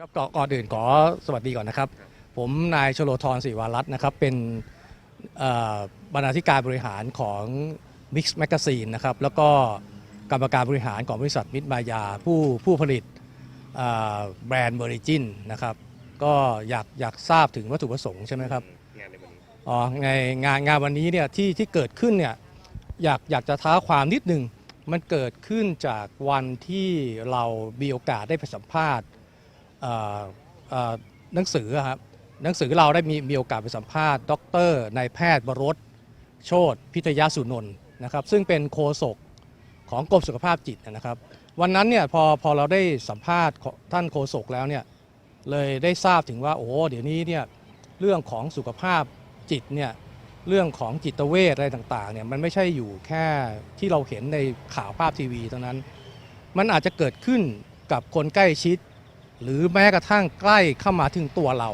ครับก่อนก่อนอื่นขอสวัสดีก่อนนะครับ ผมนายชโลธรศรีวารัตน์นะครับ เป็นบรรณาธิการบริหารของ Mix Magazine นะครับ แล้วก็กรรมการบริหารของบริษัทมิตรมายาผู้ผู้ผลิตแบรนด์เบอริจินนะครับ ก็อยากอยากทราบถึงวัตถุประสงค์ใช่ไหมครับงานในวันนี้อ๋อไงงานงานวันนี้เนี่ยที่ที่เกิดขึ้นเนี่ยอยากอยากจะท้าความนิดหนึ่งมันเกิดขึ้นจากวันที่เรามีโอกาสได้ไปสัมภาษณ์ หนังสือครับหนังสือเราได้มีมีโอกาสไปสัมภาษณ์ ดรนายแพทย์บรสโชตพิทยาสุนนท์นะครับ ซึ่งเป็นโฆษกของกรมสุขภาพจิตนะครับ วันนั้นเนี่ยพอพอเราได้สัมภาษณ์ท่านโฆษกแล้วเนี่ยเลยได้ทราบถึงว่าโอ้เดี๋ยวนี้เนี่ยเรื่องของสุขภาพจิตเนี่ยเรื่องของจิตเวชอะไรต่างๆเนี่ยมันไม่ใช่อยู่แค่ที่เราเห็นในข่าวภาพทีวีเท่านั้น มันอาจจะเกิดขึ้นกับคนใกล้ชิด หรือแม้กระทั่งใกล้เข้ามาถึงตัวเรา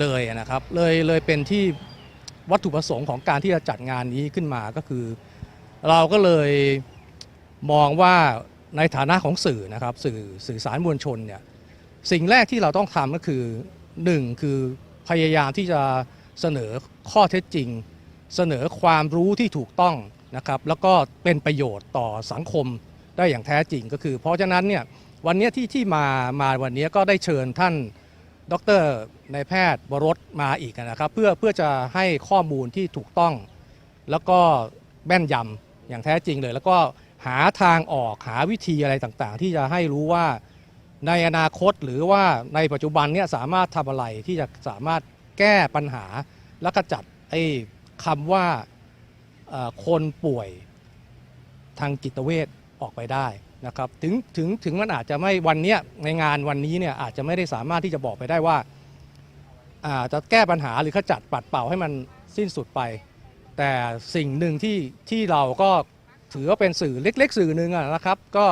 เลยนะครับ เลยเลยเป็นที่วัตถุประสงค์ของการที่จะจัดงานนี้ขึ้นมาก็คือ เราก็เลยมองว่าในฐานะของสื่อนะครับสื่อสื่อสารมวลชนเนี่ยสิ่งแรกที่เราต้องทำก็คือหนึ่งคือพยายามที่จะเสนอข้อเท็จจริง เสนอความรู้ที่ถูกต้องนะครับ แล้วก็เป็นประโยชน์ต่อสังคมได้อย่างแท้จริงก็คือ เพราะฉะนั้นเนี่ย วันนี้ที่ที่มามาวันนี้ก็ได้เชิญท่านดรนายแพทย์วรสมาอีกนะครับ เพื่อเพื่อจะให้ข้อมูลที่ถูกต้อง แล้วก็แม่นยำอย่างแท้จริงเลย แล้วก็หาทางออกหาวิธีอะไรต่างๆ ที่จะให้รู้ว่าในอนาคตหรือว่าในปัจจุบันเนี่ยสามารถทำอะไรที่จะสามารถแก้ปัญหาแล้วก็จัดไอ้คำว่าคนป่วยทางจิตเวชออกไปได้ นะครับถึงถึงถึงมันอาจจะไม่วันนี้ในงานวันนี้เนี่ยอาจจะไม่ได้สามารถที่จะบอกไปได้ว่าจะแก้ปัญหาหรือขจัดปัดเป่าให้มันสิ้นสุดไป แต่สิ่งหนึ่งที่ที่เราก็ถือว่าเป็นสื่อเล็ก ๆ สื่อหนึ่งะนะครับ ก็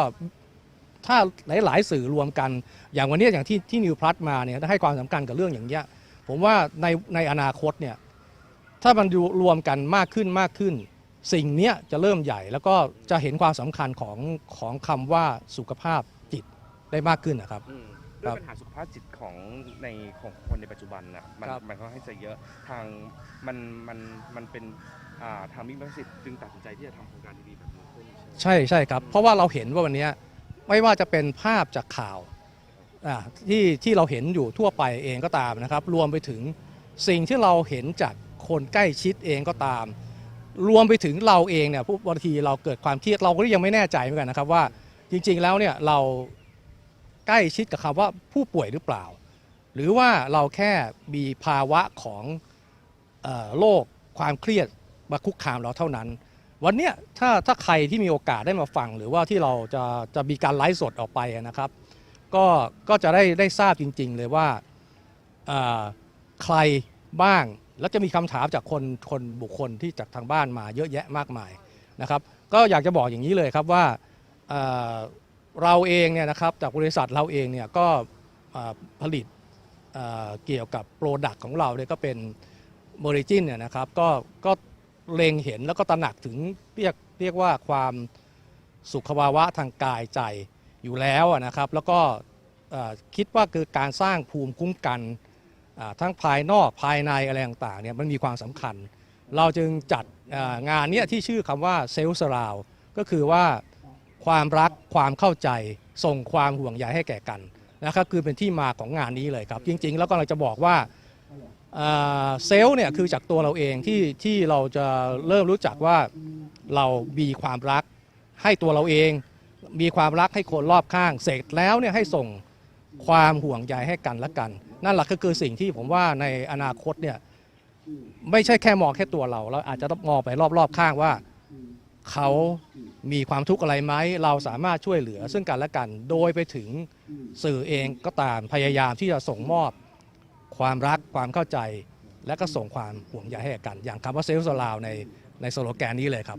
ถ้าหลาย ๆ สื่อรวมกัน อย่างวันนี้อย่างที่ที่นิวพลัสมาเนี่ยให้ความสำคัญกับเรื่องอย่างเงี้ยผมว่าในในอนาคตเนี่ยถ้ามันรวมกันมากขึ้นมากขึ้น สิ่งเนี้ยจะเริ่มใหญ่แล้วก็จะเห็นความสำคัญของของคำว่าสุขภาพจิตได้มากขึ้นนะครับ อืมครัเรื่อบงปัญหาสุขภาพจิตของในของคนในปัจจุบันนะมันครับ มันค่อนข้างจะเยอะทางมันมันมันเป็นอ่าทางมิตรมัสิทธิ์จึงตัดสินใจที่จะทำโครงการดีๆแบบนี้ขึ้นใช่ไหม ใช่ใช่ครับเพราะว่าเราเห็นว่าวันเนี้ยไม่ว่าจะเป็นภาพจากข่าวอ่าที่ที่เราเห็นอยู่ทั่วไปเองก็ตามนะครับ รวมไปถึงสิ่งที่เราเห็นจากคนใกล้ชิดเองก็ตาม รวมไปถึงเราเองเนี่ยผู้บางทีเราเกิดความเครียดเราก็ยังไม่แน่ใจเหมือนกันนะครับว่าจริงๆแล้วเนี่ยเราใกล้ชิดกับคำว่าผู้ป่วยหรือเปล่า หรือว่าเราแค่มีภาวะของโรคความเครียดมาคุกคามเราเท่านั้น วันนี้ถ้าถ้าใครที่มีโอกาสได้มาฟัง หรือว่าที่เราจะจะมีการไลฟ์สดออกไปนะครับ ก็ก็จะได้ได้ทราบจริง ๆ เลยว่าใครบ้าง แล้วจะมีคำถามจากคนคนบุคคลที่จากทางบ้านมาเยอะแยะมากมายนะครับก็อยากจะบอกอย่างนี้เลยครับว่าเเราเองเนี่ยนะครับจากบริษัทเราเองเนี่ยก็ผลิตเเกี่ยวกับโปรดักต์ของเราเนี่ยก็เป็นโมริจินเนี่ยนะครับก็ก็เล็งเห็นแล้วก็ตระหนักถึงเรียกเรียกว่าความสุขภาวะทางกายใจอยู่แล้วนะครับ แล้วก็คิดว่าคือการสร้างภูมิคุ้มกัน ทั้งภายนอกภายในอะไรต่างๆเนี่ยมันมีความสำคัญ เราจึงจัดงานเนี้ยที่ชื่อคำว่าเซลล์สราวก็คือว่าความรักความเข้าใจส่งความห่วงใยให้แก่กันนะครับคือเป็นที่มาของงานนี้เลยครับ จริง ๆ แล้วก็เราจะบอกว่าอ่าเซลล์เนี่ยคือจากตัวเราเองที่ที่เราจะเริ่มรู้จักว่าเรามีความรักให้ตัวเราเอง มีความรักให้คนรอบข้างเสร็จแล้วเนี่ยให้ส่งความห่วงใยให้กันและกัน นั่นแหละก็คือสิ่งที่ผมว่าในอนาคตเนี่ยไม่ใช่แค่มองแค่ตัวเรา เราอาจจะต้องมองไปรอบๆข้างว่าเขามีความทุกข์อะไรไหมเราสามารถช่วยเหลือซึ่งกันและกัน โดยไปถึงสื่อเองก็ตามพยายามที่จะส่งมอบความรักความเข้าใจ และก็ส่งความห่วงใยให้กัน อย่างคำว่าเซลล์สลาวในในสโลแกนนี้เลยครับ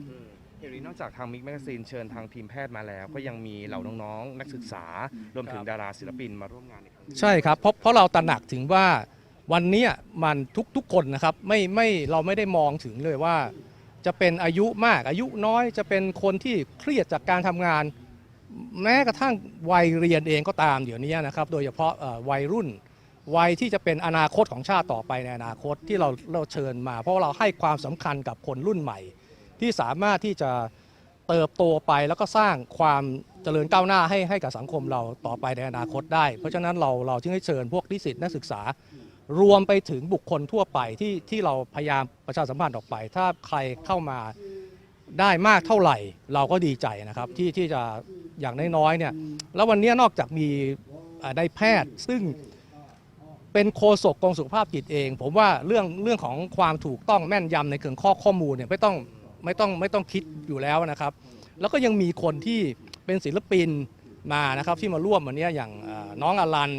เห็นนี้นอกจากทางมิกแมกซีนเชิญทางทีมแพทย์มาแล้ว ก็ยังมีเหล่าน้องๆ นักศึกษารวมถึงดาราศิลปินมาร่วมงานในครั้ ใช่ครับเพราะเพราะเราตระหนักถึงว่าวันนี้มันทุกทุกคนนะครับไม่ไม่เราไม่ได้มองถึงเลยว่า จะเป็นอายุมากอายุน้อยจะเป็นคนที่เครียดจากการทำงาน แม้กระทั่งวัยเรียนเองก็ตามเดี๋ยวนี้นะครับ โดยเฉพาะวัยรุ่นวัยที่จะเป็นอนาคตของชาติต่อไปในอนาคตที่เราเราเชิญมา เพราะเราให้ความสำคัญกับคนรุ่นใหม่ ที่สามารถที่จะเติบโตไปแล้วก็สร้างความ เจริญก้าวหน้าให้ให้กับสังคมเราต่อไปในอนาคตได้ เพราะฉะนั้นเราเราจึงให้เชิญพวกนิสิตนักศึกษา รวมไปถึงบุคคลทั่วไปที่ที่เราพยายามประชาสัมพันธ์ออกไป ถ้าใครเข้ามาได้มากเท่าไหร่ เราก็ดีใจนะครับที่ที่จะอย่างน้อยๆเนี่ยแล้ววันนี้นอกจากมีได้แพทย์ซึ่งเป็นโฆษกกรมสุขภาพจิตเอง ผมว่าเรื่องเรื่องของความถูกต้องแม่นยำในเรื่องข้อข้อมูลเนี่ยไม่ต้องไม่ต้องไม่ต้องคิดอยู่แล้วนะครับ แล้วก็ยังมีคนที่ เป็นศิลปินมานะครับที่มาร่วมวันนี้อย่างอ่าน้องอลัน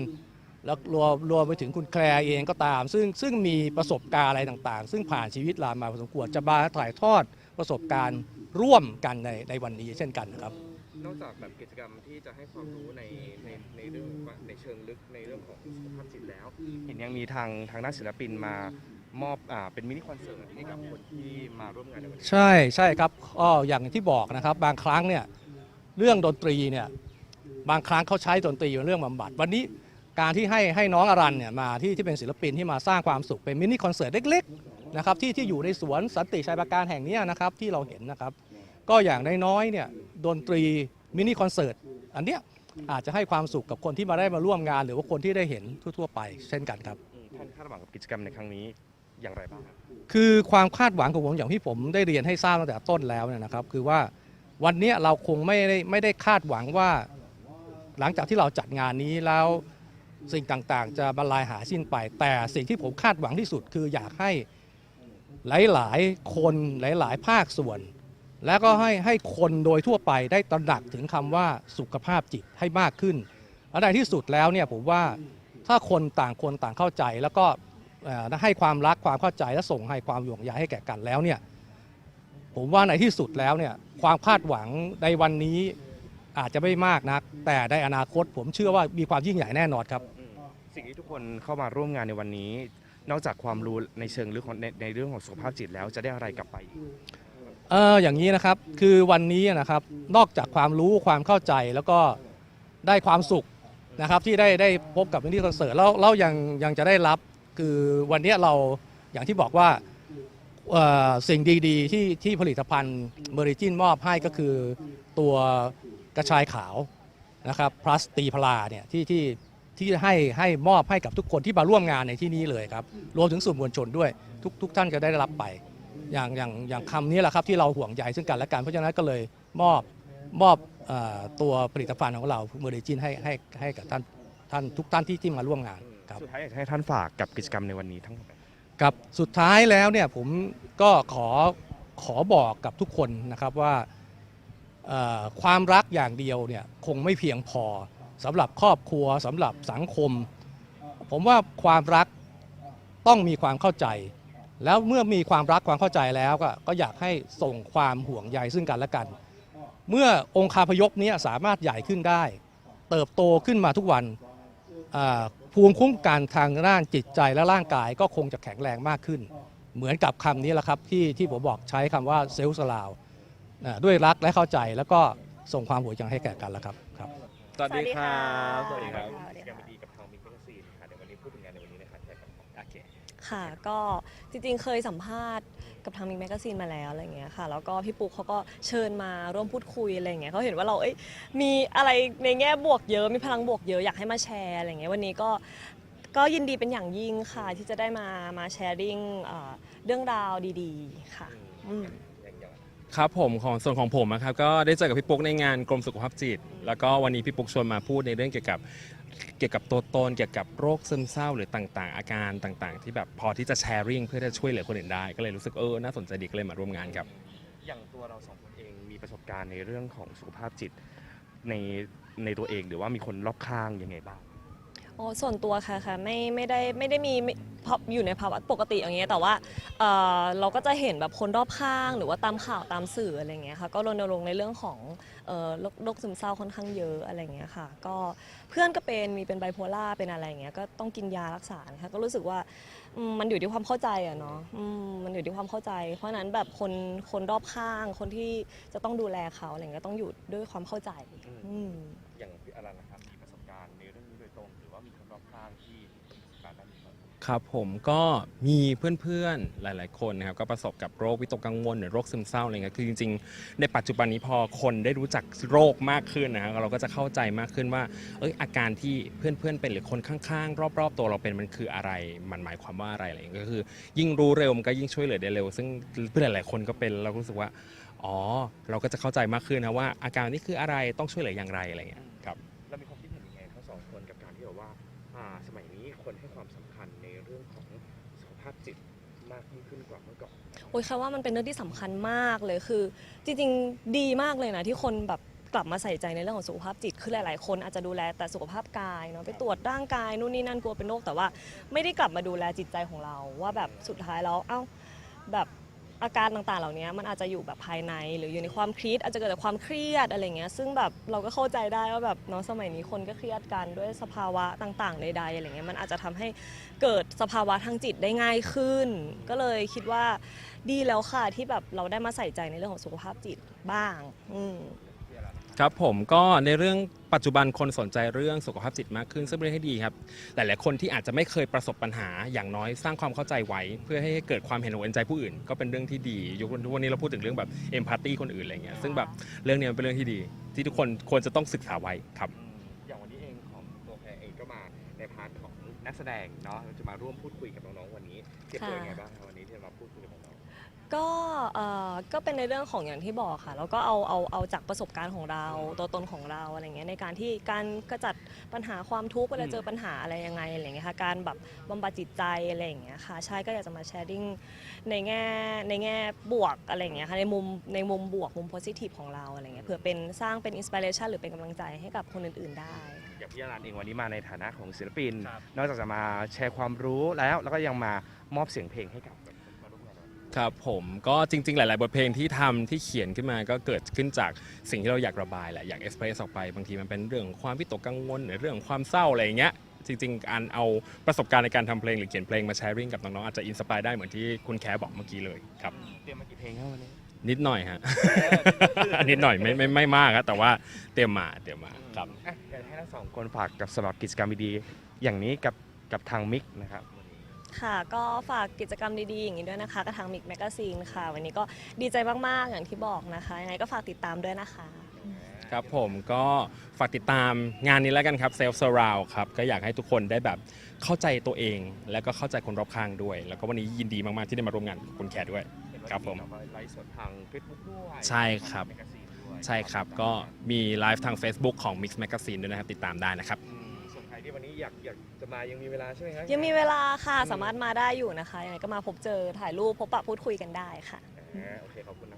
แล้วรวมรวมไปถึงคุณแคลร์เองก็ตาม ซึ่งซึ่งมีประสบการณ์อะไรต่างๆ ซึ่งผ่านชีวิตรามาพอสมควรจะมาถ่ายทอดประสบการณ์ร่วมกันในในวันนี้เช่นกันนะครับ นอกจากแบบกิจกรรมที่จะให้ความรู้ในในในเรื่องว่าในเชิงลึกในเรื่องของสุขภาพจิตแล้ว เห็นยังมีทางทางด้านศิลปินมามอบอ่าเป็นมินิคอนเสิร์ตให้กับคนที่มาร่วมงานในวันนี้ใช่ใช่ครับก็อย่างที่บอกนะครับบางครั้งเนี่ย เรื่องดนตรีเนี่ยบางครั้งเขาใช้ดนตรีเป็นเรื่องบำบัด วันนี้การที่ให้ให้น้องอรันเนี่ยมาที่ที่เป็นศิลปินที่มาสร้างความสุขเป็นมินิคอนเสิร์ตเล็กๆนะครับที่ที่อยู่ในสวนสันติชัยประการแห่งเนี้ยนะครับที่เราเห็นนะครับก็อย่างน้อยๆเนี่ยดนตรีมินิคอนเสิร์ตอันเนี้ยอาจจะให้ความสุขกับคนที่มาได้มาร่วมงาน หรือว่าคนที่ได้เห็นทั่วๆ ไป เช่นกันครับอืมท่านคาดหวังกับกิจกรรมในครั้งนี้อย่างไรบ้างครับคือความคาดหวังของผมอย่างที่ผมได้เรียนให้ทราบตั้งแต่ต้นแล้วเนี่ยนะครับ คือว่า วันนี้เราคงไม่ได้ไม่ได้คาดหวังว่า หลังจากที่เราจัดงานนี้แล้วสิ่งต่างๆ จะบรรลัยหายสิ้นไป แต่สิ่งที่ผมคาดหวังที่สุดคืออยากให้หลายๆ คนหลายๆ ภาคส่วน แล้วก็ให้ให้คนโดยทั่วไปได้ตระหนักถึงคำว่าสุขภาพจิตให้มากขึ้นและในที่สุดแล้วเนี่ยผมว่าถ้าคนต่างคนต่างเข้าใจแล้วก็ให้ความรักความเข้าใจและส่งให้ความห่วงใยให้แก่กันแล้วเนี่ย ผมว่าในที่สุดแล้วเนี่ยความคาดหวังในวันนี้อาจจะไม่มากนัก แต่ในอนาคตผมเชื่อว่ามีความยิ่งใหญ่แน่นอนครับอืมสิ่งที่ทุกคนเข้ามาร่วมงานในวันนี้ นอกจากความรู้ในเชิงลึกของในในเรื่องของสุขภาพจิตแล้วจะได้อะไรกลับไปอีกเอออย่างนี้นะครับคือวันนี้นะครับนอกจากความรู้ความเข้าใจแล้วก็ได้ความสุขนะครับที่ได้ได้พบกับมินิคอนเสิร์ตแล้วแล้วยังยังจะได้รับคือวันนี้เราอย่างที่บอกว่าเอ่อ สิ่งดีๆ ที่ที่ผลิตภัณฑ์เมอริจินมอบให้ก็คือตัวกระชายขาวนะครับพลัสตีพลาเนี่ยที่ที่ที่ให้ให้มอบให้กับทุกคนที่มาร่วมงานในที่นี้เลยครับ รวมถึงสื่อมวลชนด้วย ทุกทุกท่านจะได้รับไป อย่างอย่างอย่างคำนี้แหละครับที่เราห่วงใยซึ่งกันและกันเพราะฉะนั้นก็เลยมอบมอบอตัวผลิตภัณฑ์ของเราเมอริจินให้ให้ให้กับท่านท่านทุกท่านที่ที่มาร่วมงานครับสุดท้ายอยากให้ท่านฝากกับกิจกรรมในวันนี้ทั้งหมด กับสุดท้ายแล้วเนี่ยผมก็ขอขอบอกกับทุกคนนะครับว่าความรักอย่างเดียวเนี่ยคงไม่เพียงพอสำหรับครอบครัวสำหรับสังคม ผมว่าความรักต้องมีความเข้าใจ แล้วเมื่อมีความรักความเข้าใจแล้วก็ก็อยากให้ส่งความห่วงใยซึ่งกันและกัน เมื่อองค์คาพยพนี้สามารถใหญ่ขึ้นได้ เติบโตขึ้นมาทุกวัน ภูมิคุ้มกันทางด้านจิตใจและร่างกายก็คงจะแข็งแรงมากขึ้น เหมือนกับคำนี้แหละครับที่ที่ผมบอกใช้คำว่าเซลล์สลาวด้วยรักและเข้าใจแล้วก็ส่งความห่วงใยให้แก่กันแล้วครับครับ สวัสดีครับสวัสดีครับกิจกรรมดีๆกับทางมิกแมกซีนค่ะเดี๋ยววันนี้พูดถึงงานในวันนี้นะคะใช่ครับโอเคค่ะก็จริงๆเคยสัมภาษณ์ กับทางมิกแมกซีนมาแล้วอะไรเงี้ยค่ะแล้วก็พี่ปุ๊กเขาก็เชิญมาร่วมพูดคุยอะไรเงี้ยเขาเห็นว่าเราเอ้ยมีอะไรในแง่บวกเยอะมีพลังบวกเยอะอยากให้มาแชร์อะไรเงี้ยวันนี้ก็ก็ยินดีเป็นอย่างยิ่งค่ะที่จะได้มามาแชร์ริ่งเรื่องราวดี ๆ ค่ะอืม ครับผมของส่วนของผมนะครับก็ได้เจอกับพี่ปุ๊กในงานกรมสุขภาพจิต แล้วก็วันนี้พี่ปุ๊กชวนมาพูดในเรื่องเกี่ยวกับเกี่ยวกับตัวตนเกี่ยวกับโรคซึมเศร้าหรือต่างๆ อาการต่างๆ ที่แบบพอที่จะแชร์ริ่งเพื่อจะช่วยเหลือคนอื่นได้ ก็เลยรู้สึกเออน่าสนใจดีก็เลยมาร่วมงานครับ อย่างตัวเราสองคนเองมีประสบการณ์ในเรื่องของสุขภาพจิตในในตัวเองหรือว่ามีคนรอบข้างยังไงบ้าง ออ๋อส่วนตัวค่ะค่ะไม่ไม่ได้ไม่ได้มีไม่เพราะอยู่ในภาวะปกติอย่างเงี้ยแต่ว่าเอ่อเราก็จะเห็นแบบคนรอบข้างหรือว่าตามข่าวตามสื่ออะไรเงี้ยค่ะก็รณรงค์ในเรื่องของเอ่อโรคโรคซึมเศร้าค่อนข้างเยอะอะไรเงี้ยค่ะก็เพื่อนก็เป็นมีเป็นไบโพล่าเป็นอะไรเงี้ยก็ต้องกินยารักษาค่ะก็รู้สึกว่าอืมมันอยู่ที่ความเข้าใจอะเนาะอืมมันอยู่ที่ความเข้าใจ เพราะฉะนั้นแบบคนคนรอบข้างคนที่จะต้องดูแลเขาอะไรเงี้ยต้องอยู่ด้วยความเข้าใจอืม อย่างพี่อรันนะครับมีประสบ ครับผมก็มีเพื่อนๆหลาย ๆ คนนะครับก็ประสบกับโรควิตกกังวลหรือโรคซึมเศร้าอะไรเงี้ยคือจริงๆ ในปัจจุบันนี้พอคนได้รู้จักโรคมากขึ้นนะฮะเราก็จะเข้าใจมากขึ้นว่าเอ้ยอาการที่เพื่อนๆ เป็นหรือคนข้างๆ รอบ ๆ ตัวเราเป็นมันคืออะไรมันหมายความว่าอะไรอะไรเงี้ยก็คือ ยิ่งรู้เร็วมันก็ยิ่งช่วยเหลือได้เร็ว ซึ่งเพื่อนหลายๆคนก็เป็นเราก็รู้สึกว่าอ๋อเราก็จะเข้าใจมากขึ้นนะว่าอาการนี้คืออะไรต้องช่วยเหลืออย่างไรอะไรเงี้ยครับ โอ้ยค่ว่ามันเป็นเรื่องที่สำคัญมากเลยคือ จริงๆดีมากเลยนะที่คนแบบกลับมาใส่ใจในเรื่องของสุขภาพจิตคือหลาย ๆ คนอาจจะดูแลแต่สุขภาพกายเนาะไปตรวจร่างกายนู่นนี่นั่นกลัวเป็นโรคแต่ว่า ไม่ได้กลับมาดูแลจิตใจของเรา ว่าแบบสุดท้ายแล้วเอ้าแบบ อาการต่างๆ เหล่านี้มันอาจจะอยู่แบบภายในหรืออยู่ในความคิดอาจจะเกิดจากความเครียดอะไรเงี้ยซึ่งแบบเราก็เข้าใจได้ว่าแบบเนาะสมัยนี้คนก็เครียดกันด้วยสภาวะต่างๆใดๆอะไรเงี้ยมันอาจจะทำให้เกิดสภาวะทางจิตได้ง่ายขึ้น ก็เลยคิดว่าดีแล้วค่ะที่แบบเราได้มาใส่ใจในเรื่องของสุขภาพจิตบ้าง อืม ครับผมก็ในเรื่องปัจจุบันคนสนใจเรื่องสุขภาพจิตมากขึ้นซึ่งเป็นเรื่องที่ดีครับหลายๆคนที่อาจจะไม่เคยประสบปัญหาอย่างน้อยสร้างความเข้าใจไว้ เพื่อให้เกิดความเห็นอกเห็นใจผู้อื่น ก็เป็นเรื่องที่ดียกทุกวันนี้เราพูดถึงเรื่องแบบเอมพัตตีคนอื่นอะไรเงี้ยซึ่งแบบเรื่องนี้มันเป็นเรื่องที่ดี ที่ทุกคนควรจะต้องศึกษาไว้ครับ อย่างวันนี้เองของตัวแพรเองก็มาในพาร์ทของนักแสดงเนาะจะมาร่วมพูดคุยกับน้องๆวันนี้เตรียมตัวยังไงบ้างครับวันนี้ที่จะมาพูดคุยกับน้อง ก็เอ่อก็เป็นในเรื่องของอย่างที่บอกค่ะแล้วก็เอาเอาเอาจากประสบการณ์ของเราตัวตนของเราอะไรเงี้ยในการที่การกระจัดปัญหาความทุกข์เวลาเจอปัญหาอะไรยังไงอะไรเงี้ยค่ะการแบบบำบัดจิตใจอะไรอย่างเงี้ยค่ะใช่ก็อยากจะมาแชร์ดิ้งในแง่ในแง่บวกอะไรเงี้ยค่ะในมุมในมุมบวกมุมโพสิทีฟของเราอะไรเงี้ยเผื่อเป็นสร้างเป็นอินสปิเรชันหรือเป็นกำลังใจให้กับคนอื่น ๆ ได้ๆอย่างพี่อรันเองวันนี้มาในฐานะของศิลปิน ครับ นอกจากจะมาแชร์ความรู้แล้ว แล้วก็ยังมามอบเสียงเพลงให้กับ คนมาร่วมงานวันนี้ครับผมก็จริง ๆ หลาย ๆ บทเพลงที่ทำที่เขียนขึ้นมาก็เกิดขึ้นจากสิ่งที่เราอยากระบายแหละอยากเอ็กเพรสออกไปบางทีมันเป็นเรื่องของความวิตกกังวลหรือเรื่องของความเศร้าอะไรอย่างเงี้ยจริง ๆ การเอาประสบการณ์ในการทำเพลงหรือเขียนเพลงมาแชร์ริ่งกับน้อง ๆ อาจจะอินสปายได้เหมือนที่คุณแคร์บอกเมื่อกี้เลยครับเตรียมมากี่เพลงครับวันนี้นิดหน่อยฮะ นิดหน่อยไม่ไม่ไม่มากครับแต่ว่าเตรียมมาเตรียมมาครับ อะอยากให้ทั้งสองคนฝากกับสำหรับกิจกรรมดีๆอย่างนี้กับกับทางมิกนะครับวันนี้ ค่ะ ก็ฝากกิจกรรมดีๆ อย่างนี้ด้วยนะคะกับทางมิกแมกซีนค่ะ วันนี้ก็ดีใจมากๆ อย่างที่บอกนะคะยังไงก็ฝากติดตามด้วยนะคะ ครับผมก็ฝากติดตามงานนี้แล้วกันครับ Self Surround ครับ ก็อยากให้ทุกคนได้แบบเข้าใจตัวเอง แล้วก็เข้าใจคนรอบข้างด้วย แล้วก็วันนี้ยินดีมากๆที่ได้มาร่วมงานกับคุณแคร์ด้วยเห็นว่าครับผมแบบว่าไลฟ์สดทางเฟซบุ๊กด้วยใช่ครับ แมกกาซีนด้วย ใช่ครับ ก็มีไลฟ์ทาง Facebook ของ Mix Magazine ด้วยนะครับ ติดตามได้นะครับ อืมส่วนใคร ที่วันนี้อยากอยากจะมายังมีเวลาใช่ไหมครับ ยังมีเวลาค่ะสามารถมาได้อยู่นะคะยังไงก็มาพบเจอถ่ายรูปพบปะพูดคุยกันได้ค่ะ อ่าโอเคขอบคุณ